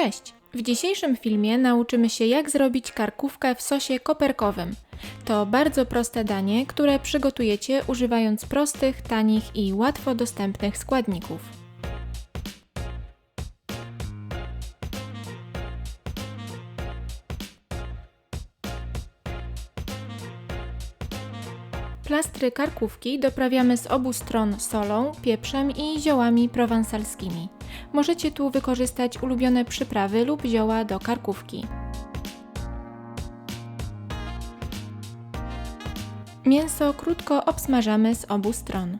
Cześć! W dzisiejszym filmie nauczymy się jak zrobić karkówkę w sosie koperkowym. To bardzo proste danie, które przygotujecie używając prostych, tanich i łatwo dostępnych składników. Plastry karkówki doprawiamy z obu stron solą, pieprzem i ziołami prowansalskimi. Możecie tu wykorzystać ulubione przyprawy lub zioła do karkówki. Mięso krótko obsmażamy z obu stron.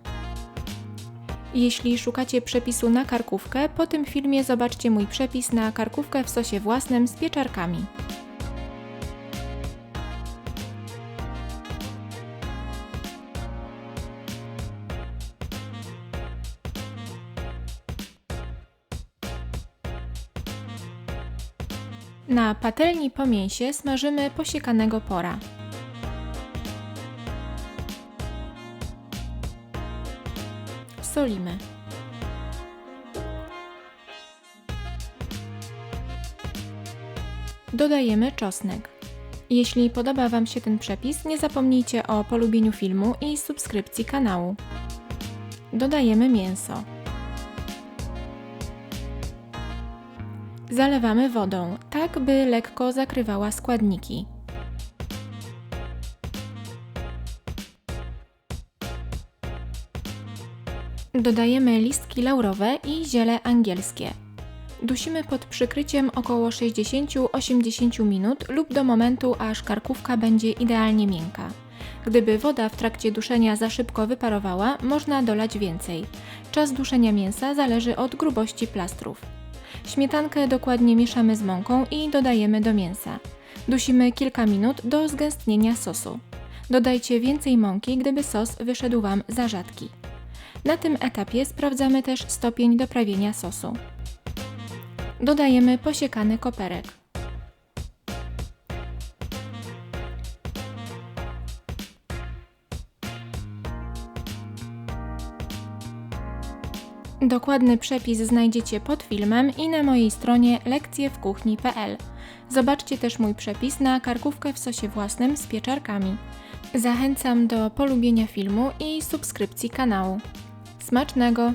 Jeśli szukacie przepisu na karkówkę, po tym filmie zobaczcie mój przepis na karkówkę w sosie własnym z pieczarkami. Na patelni po mięsie smażymy posiekanego pora. Solimy. Dodajemy czosnek. Jeśli podoba Wam się ten przepis, nie zapomnijcie o polubieniu filmu i subskrypcji kanału. Dodajemy mięso. Zalewamy wodą, tak by lekko zakrywała składniki. Dodajemy listki laurowe i ziele angielskie. Dusimy pod przykryciem około 60-80 minut lub do momentu, aż karkówka będzie idealnie miękka. Gdyby woda w trakcie duszenia za szybko wyparowała, można dolać więcej. Czas duszenia mięsa zależy od grubości plastrów. Śmietankę dokładnie mieszamy z mąką i dodajemy do mięsa. Dusimy kilka minut do zgęstnienia sosu. Dodajcie więcej mąki, gdyby sos wyszedł Wam za rzadki. Na tym etapie sprawdzamy też stopień doprawienia sosu. Dodajemy posiekany koperek. Dokładny przepis znajdziecie pod filmem i na mojej stronie lekcjewkuchni.pl. Zobaczcie też mój przepis na karkówkę w sosie własnym z pieczarkami. Zachęcam do polubienia filmu i subskrypcji kanału. Smacznego!